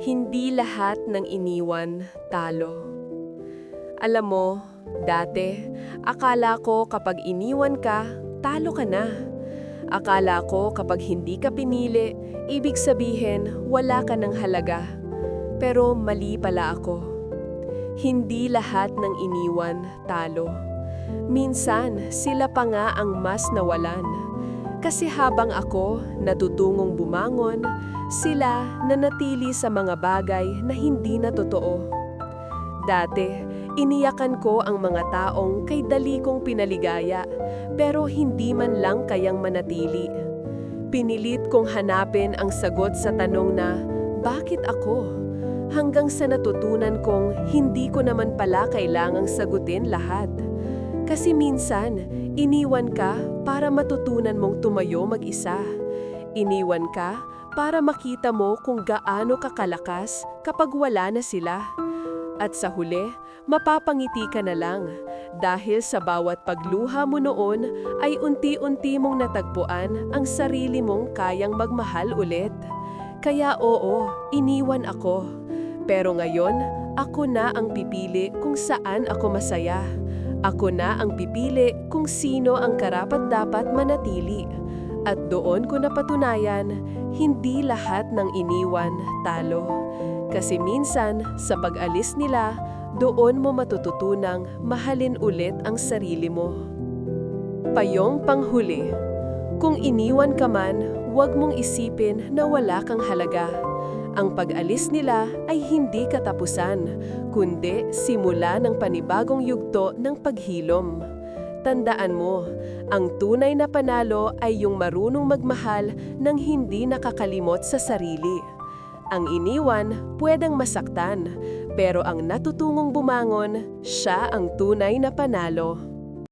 Hindi lahat ng iniwan talo. Alam mo, dati, akala ko kapag iniwan ka, talo ka na. Akala ko kapag hindi ka pinili, ibig sabihin wala ka ng halaga. Pero mali pala ako. Hindi lahat ng iniwan talo. Minsan, sila pa nga ang mas nawalan. Kasi habang ako natutungong bumangon, sila nanatili sa mga bagay na hindi na totoo. Dati, iniyakan ko ang mga taong kay dali kong pinaligaya, pero hindi man lang kayang manatili. Pinilit kong hanapin ang sagot sa tanong na, bakit ako? Hanggang sa natutunan kong hindi ko naman pala kailangang sagutin lahat. Kasi minsan, iniwan ka para matutunan mong tumayo mag-isa. Iniwan ka para makita mo kung gaano kakalakas kapag wala na sila. At sa huli, mapapangiti ka na lang dahil sa bawat pagluha mo noon ay unti-unti mong natagpuan ang sarili mong kayang magmahal ulit. Kaya oo, iniwan ako. Pero ngayon, ako na ang pipili kung saan ako masaya. Ako na ang pipili kung sino ang karapat-dapat manatili. At doon ko napatunayan, hindi lahat ng iniwan talo. Kasi minsan, sa pag-alis nila, doon mo matututunang mahalin ulit ang sarili mo. Payong panghuli. Kung iniwan ka man, huwag mong isipin na wala kang halaga. Ang pag-alis nila ay hindi katapusan, kundi simula ng panibagong yugto ng paghilom. Tandaan mo, ang tunay na panalo ay yung marunong magmahal ng hindi nakakalimot sa sarili. Ang iniwan pwedeng masaktan, pero ang natutungong bumangon, siya ang tunay na panalo.